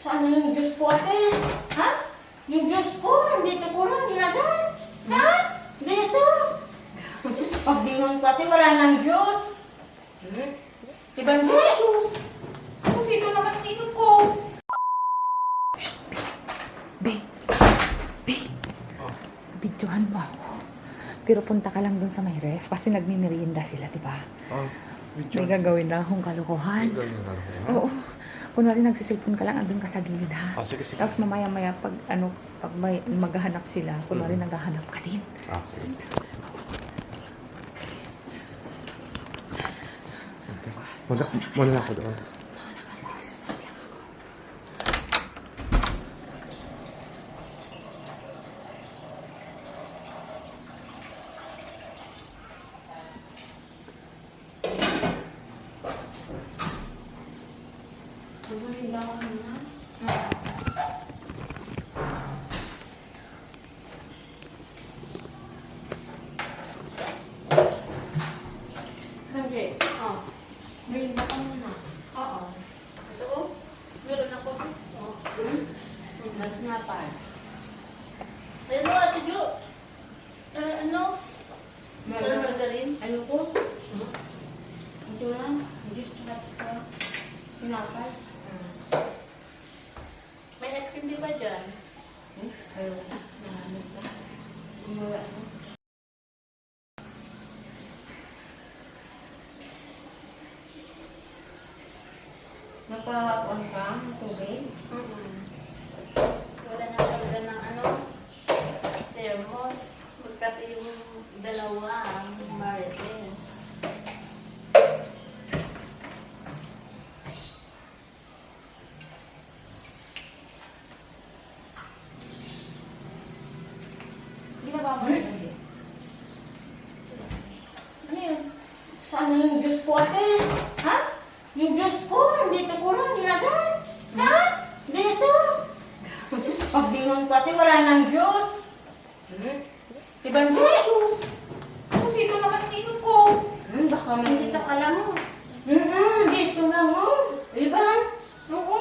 Saan na yung juice ko, ate? Ha? Yung juice ko, dito ko lang nilagay. Saan? Dito. Pagdingon ko, ate, wala nang juice. Hmm? Diba hindi? Juice. Kasi ito naman ang inom ko. Be, be, bidyohan mo ako. Pero punta ka lang dun sa may ref kasi nagmimerienda sila, di ba? Ah, May gagawin na akong kalokohan. Ikaw yung nalaro, ha? Oo. Kunwari nagsisilpon ka lang, andun ka sa gilid ha. Ah, sige, sige. Tapos mamaya-maya pag ano, pag may maghahanap sila, kunwari Mm. naghahanap ka din. Ah, sige. Muna, muna ako doon. Hindi. Oh. Bring ba ka muna? Oo. Ito oh. Meron ako. Oh. Hmm? Mas nga pa. Ano, Ate Jo? Eh, ano? Ano margarin? Ayoko. Hmm? Ito lang. Just. Hmm. May ice cream di ba dyan? Hmm? Mahanap ka. Wala na. Nakakuan ka ng tubig? Mm Wala na talaga ng ano, thermos. Magkati yung dalawa, marites. Ginagawa mo na hindi? Ano yun? Saan na yung juice ko, ate? Ha? Yung juice ko, dito ko lang nilagay. Saan? Dito. Pagdingon ko, ate, wala nang juice. Hmm? Diba hindi? Juice. Kasi ito naman ang inom ko. Hmm, baka may dito ka lang mo. Hmm, dito lang mo. Diba? Oo.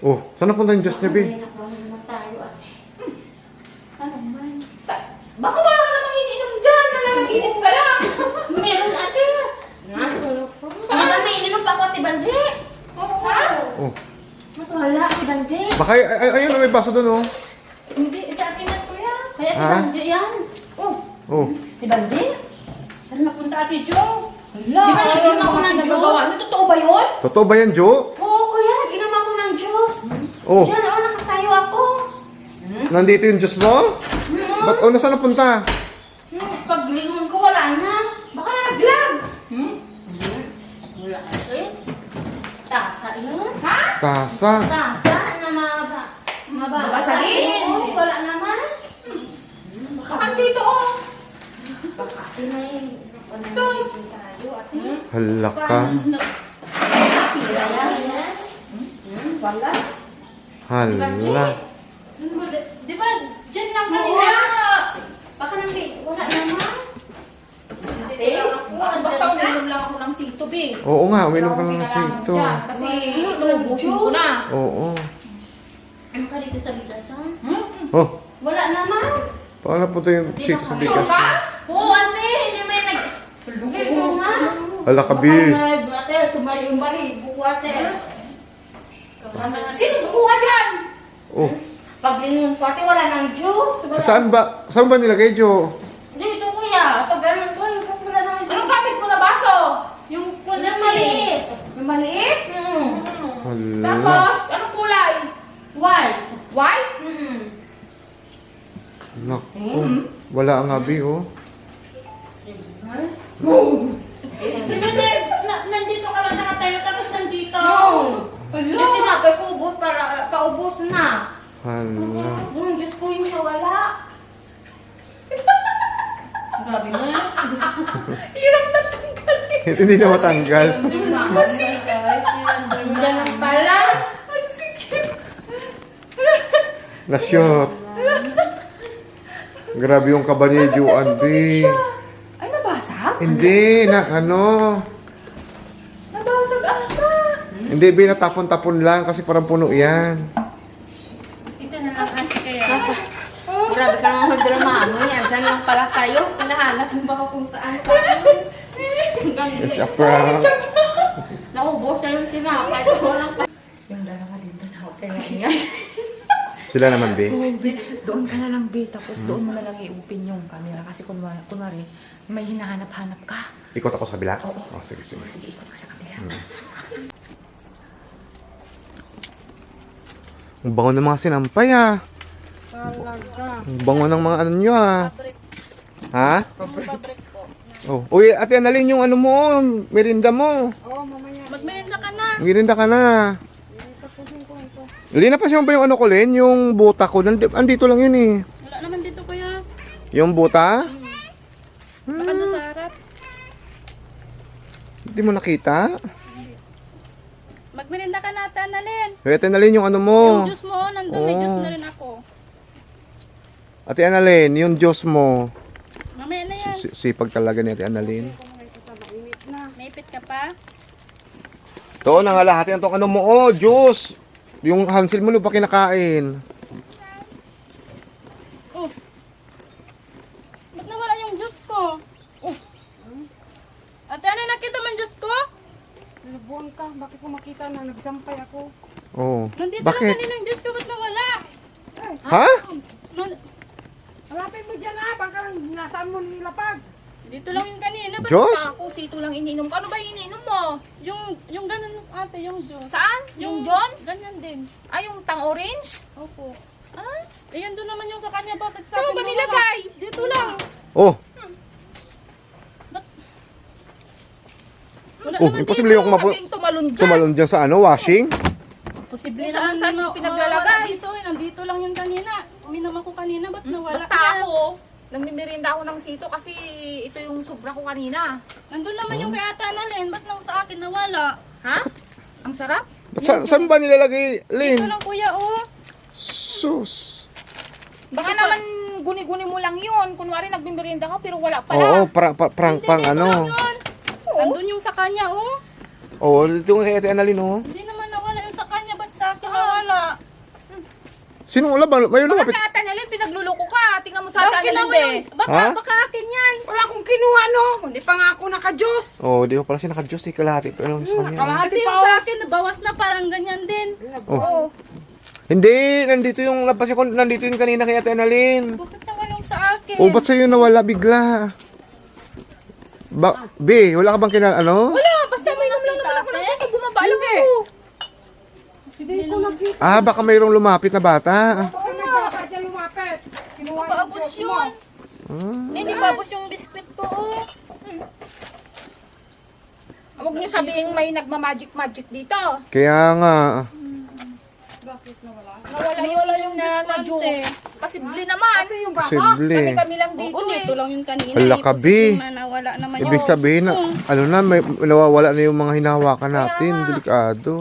Oh, saan napunta yung Diyos niya, Bi? Ay, nakuha na naman tayo, ate. Hmm. Ano man? Sa, baka wala ka namang ininom dyan. Nananginip ka lang. Meron, ate. Saan ba may ininom pa ako, ate Bandre? Oo. Ha? Oh. Wala, ate Bandre. Baka, ay, ay, ayun, may baso doon, oh. Hindi, sa akin na kuya. Kaya ate Ha? Bandre yan. Oh, Oh. ate Bandre? Saan napunta ate Jo? Hala, Di ba nag-inom ako ng nagagawa? Ano, totoo ba yun? Totoo ba yan, Jo? Oo, kuya. Nag-inom ako ng juice. Oh, Diyan, oh, nakatayo ako. nandito yung Diyos mo? Hmm? Ba't, oh, nasaan napunta? Hmm, paglingon ko, wala na. Baka naglag. Hmm? Hmm. Wala kasi. Tasa yun. Ha? Tasa. Tasa. Mababasagin. Oo, wala naman. Hmm. Baka dito, oh. Baka ate na yun. Ito. tayo, ate. Hala ka. Hmm? Wala. Hala. Di ba, dyan lang kanina? Baka nandi, wala naman. Ate, Basta uminom lang ako ng sito, be. Oo nga, uminom ka Wala lang ng kailangan sito. dyan, Kasi Ano, tubusin ko na. Oo. Ano ka dito sa Bidasan? Oh, Wala naman. paano napunta yung sito sa bigas? Ka? Oo, ate, hindi may nag... Hindi nga. Hala ka, Bi. Ate, tumayo yung balibo, ate. Sino kukuha dyan? Oh, Paglingon ko, ate, wala nang juice. Wala. saan ba, saan ba nilagay, Jo? Dito, kuya. Pag ganun ko, yung wala nang juice. Anong gamit mo na baso? Yung wala maliit. Yung maliit? Hmm. Tapos, anong kulay? White. White? Hmm. Naku. Wala nga, Bi, oh. Di ba na, na, nandito ka lang nakatayo tapos nandito? Hala. Yung tinapay ko ubos para paubos na. Hala. Yung Diyos ko yung nawala. Grabe na. Hirap na tanggalin. Hindi na matanggal. Diyan lang pala. Ang sikip. Na-shot. Grabe yung kaba ni Juan, Bi. Ay, nabasag? Hindi, na ano. Nabasag ata. Hindi, Bi, natapon-tapon lang kasi parang puno yan. Ito na lang kasi kaya. Grabe ka naman magdrama mo yan. Saan lang pala sa'yo? Pinahanap mo ba ako kung saan ka? It's a prank. Naubos na yung tinapay. Yung dalawa dito na okay na ingay. Sila naman, Bi. doon ka na lang, Bi. Tapos doon mo na lang i-open yung camera. Kasi kunwari, kunwari may hinahanap-hanap ka. Ikot ako sa kabila? Oo. Oh, sige, sige. Sige, ikot ka sa kabila. Ang bango ng mga sinampay, ah. Ang bango ng mga ano nyo, ah. Ha? Oh. Uy, ate, analin yung ano mo, merinda mo. Magmerinda ka na. Merinda ka na. Lina pa siya ba yung ano ko, Len? Yung buta ko. Andito lang yun, eh. Wala naman dito kuya. Yung buta? Baka doon sa harap. Hindi mo nakita? Magmerinda ka na, Tanalin. Uy, ate, analin yung ano mo. Yung juice mo, nandun may Oh. juice na rin ako. Ate Annalyn, yung Diyos mo. Mamaya na yan. Si- Sipag talaga ni Ate Annalyn. May ipit ka pa? To, nangalahati ang tong ano mo. Oh, Diyos! Yung Hansel mo, lupa kinakain. Oh. Ba't nawala yung juice ko? Oh. Ate, ano nakita man juice ko? Nabuhan ka. Bakit ko makita na nagsampay ako? Oh. Nandito lang Bakit? kanina yung juice ko, ba't nawala? Ha? Nan- Hanapin mo dyan ha. Baka nasaan mo nilapag. Dito lang yung kanina, ba't Diyos? Ako, sito lang ininom ko. Ano ba ininom mo? yung, yung ganun ate, yung juice? Saan? Yung John? Ganyan din. Ah, yung tang orange? Opo. Ah, Eh, yan doon naman yung sa kanya, bakit sa saan mo akin ba nawala? nilagay? Dito lang. Oh. Wala Oh, imposible yung kumapo. Sabihin tumalon dyan. Tumalon dyan sa ano, washing. Posible Kung saan- saan yung pinaglalagay? Dito, eh. nandito lang yung kanina. Uminom ako kanina, ba't nawala? Basta Kaya, ako, nagmimirinda ako ng sito kasi ito yung sobra ko kanina. Nandun naman yung kay Ate Annalyn, ba't nang sa akin nawala? Ha? Ang sarap. Sa, saan ba nilalagay, Lin? Ito lang kuya, oh. Sus. Baka naman guni-guni mo lang yun. Kunwari nagmimirinda ka pero wala Oo, pala. pra, pra, prank pang Dito lang ano. yun. Oo. Andun yung sa kanya, oh. Oo, dito yung kay Ate Annalyn, oh. Hindi naman nawala yung sa kanya, ba't sa akin nawala? Sino wala ba? May Baka lumapit. sa ate Annalyn, pinagluloko ka. Tingnan mo sa ate Bakit be. yung, baka, Ha? baka akin yan. Wala akong kinuha no. Hindi pa nga ako naka-Diyos. Oh, di ko pala siya naka-Diyos, eh, kalahati. Pero sa kanya. Kalahati Kasi pa yung ako. sa akin, nabawas na parang ganyan din. Oh. Oo. Hindi, nandito yung labas ko, nandito yung kanina kay Ate Annalyn. Bakit naman yung sa akin? Oh, ba't sa'yo nawala bigla? Ba, B, wala ka bang kinal, ano? Wala, basta may inom lang naman ako ng sito. Bumaba lang ako. Hindi ko nakita. Ah, baka mayroong lumapit na bata. Baka baka dyan lumapit. Kinuha mo. yun. Ah. Hindi paabos yung biskwit ko, oh. Huwag niyo sabihin may nagma-magic-magic dito. Kaya nga. Nawala yung, yung na, na juice. Posible naman. yung baka? Posible. Kami-kami lang dito Oo, eh. dito lang yung kanina. Hala eh. na nawala naman Ibig yung- sabihin na, Oo. ano na, may, nawawala na yung mga hinahawakan natin. Delikado.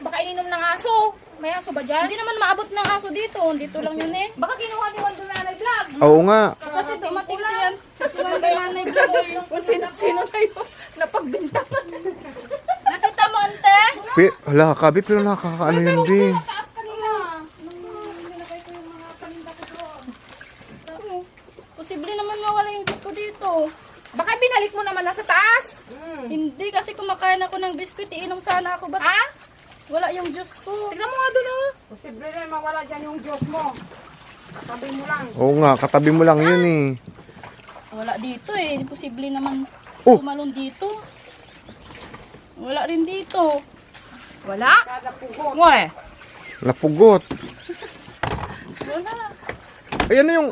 Baka ininom ng aso. May aso ba dyan? Hindi naman maabot ng aso dito. Dito lang yun eh. Baka kinuha ni Wando Nanay Vlog. Oo nga. Kasi dumating siya. Si Wanda Nanay Vlog. Kung sino-sino na yun napagbintangan. Nakita mo, ante? Pi, hala, kabi, pero nakakaano yun, kanina. Posible naman mawala yung gusto dito. Baka binalik mo naman na sa taas. Hindi kasi kumakain ako ng biskuit. Iinom sana ako. Ba't Ha? Wala yung juice ko? Tignan mo nga doon oh. Posible rin mawala dyan yung Diyos mo. Katabi mo lang. Oo nga, katabi mo lang yun eh. Wala dito eh. Posible naman Oh. tumalon dito. Wala rin dito. Wala. Kada pugot. Ngoy. Napugot. Wala. Ayan na yung,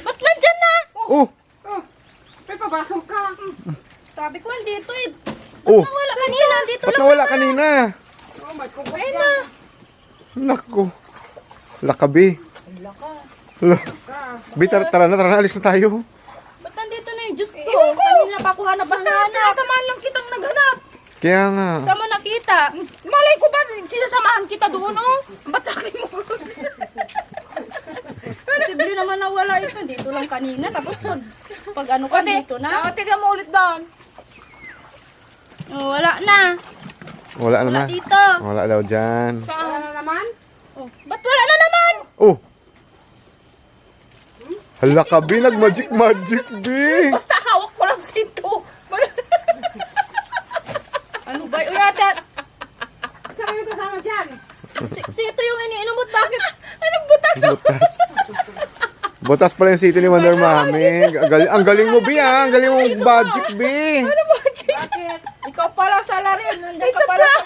Ba't nandyan na? oh, Oh, may pabasok ka. Sabi ko, dito eh. Oh. Wala kanina. Dito Ba't lang. nawala kanina? Oh, Ayun ka. na. Nako. Lakabi. Wala ka. Hala. Bi, tara, tara na, tara na, alis na tayo. Ba't nandito na yung juice ko? Ewan ko. Kanina pa ako hanap Basta sinasamahan lang kitang naghanap. Kaya nga. Saan mo nakita? Malay ko ba, sinasamahan kita doon oh. Ba't akin mo? Posible naman na wala ito. Dito lang kanina. Tapos pag, pag ano ka, dito na. Ah, tignan mo ulit doon. Oh, wala na. Wala na na. Dito. Wala daw dyan. Wala na naman? Oh, ba't wala na naman? Oh! Hala ka, B. Nag-magic magic, B. Basta hawak ko lang sito. ano ba? Uy, ate, Saan yung kasama dyan? si, sito yung iniinom mo. Bakit? Anong butas? Butas. Butas pala yung city ni Wonder Mami. Ang galing, mo, B, ah. Ang galing mo magic, B. Bakit? Ikaw pala sa larin. Nandiyan ka